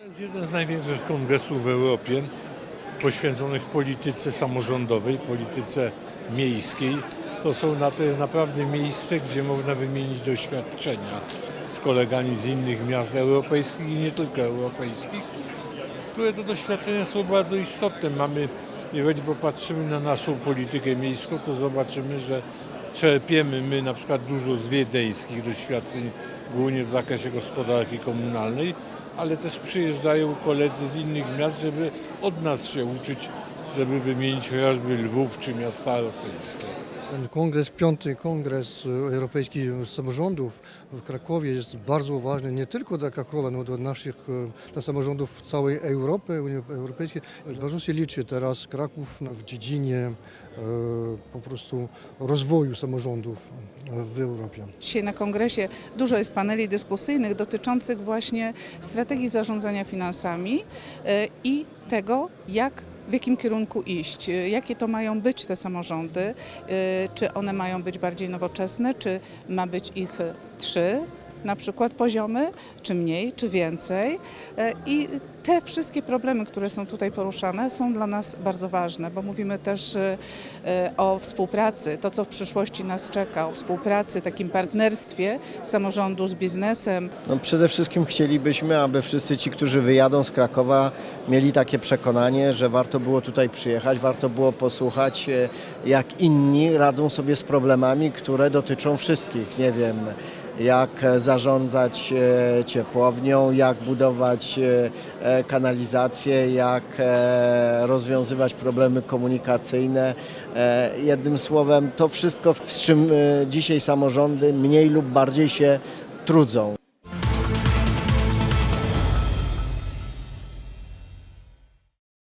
To jest jeden z największych kongresów w Europie poświęconych polityce samorządowej, polityce miejskiej. To, są, to jest naprawdę miejsce, gdzie można wymienić doświadczenia z kolegami z innych miast europejskich i nie tylko europejskich, które to doświadczenia są bardzo istotne. Mamy, jeżeli popatrzymy na naszą politykę miejską, to zobaczymy, że czerpiemy my na przykład dużo z wiedeńskich doświadczeń, głównie w zakresie gospodarki komunalnej, ale też przyjeżdżają koledzy z innych miast, żeby od nas się uczyć, żeby wymienić chociażby Lwów czy miasta rosyjskie. Ten kongres, piąty kongres europejskich samorządów w Krakowie jest bardzo ważny nie tylko dla Krakowa, no dla naszych, e, dla samorządów całej Europy, Unii Europejskiej. Bardzo się liczy teraz Kraków w dziedzinie e, po prostu rozwoju samorządów e, w Europie. Dzisiaj na kongresie dużo jest paneli dyskusyjnych dotyczących właśnie strategii zarządzania finansami i tego, jak w jakim kierunku iść, jakie to mają być te samorządy, e, czy one mają być bardziej nowoczesne, czy ma być ich trzy na przykład poziomy, czy mniej, czy więcej. E, I te wszystkie problemy, które są tutaj poruszane, są dla nas bardzo ważne, bo mówimy też e, e, o współpracy, to co w przyszłości nas czeka, o współpracy, takim partnerstwie samorządu z biznesem, No przede wszystkim chcielibyśmy, aby wszyscy ci, którzy wyjadą z Krakowa, mieli takie przekonanie, że warto było tutaj przyjechać, warto było posłuchać, jak inni radzą sobie z problemami, które dotyczą wszystkich. Nie wiem, jak zarządzać e, ciepłownią, jak budować e, e, kanalizację, jak rozwiązywać problemy komunikacyjne. Jednym słowem, to wszystko, z czym dzisiaj samorządy mniej lub bardziej się trudzą.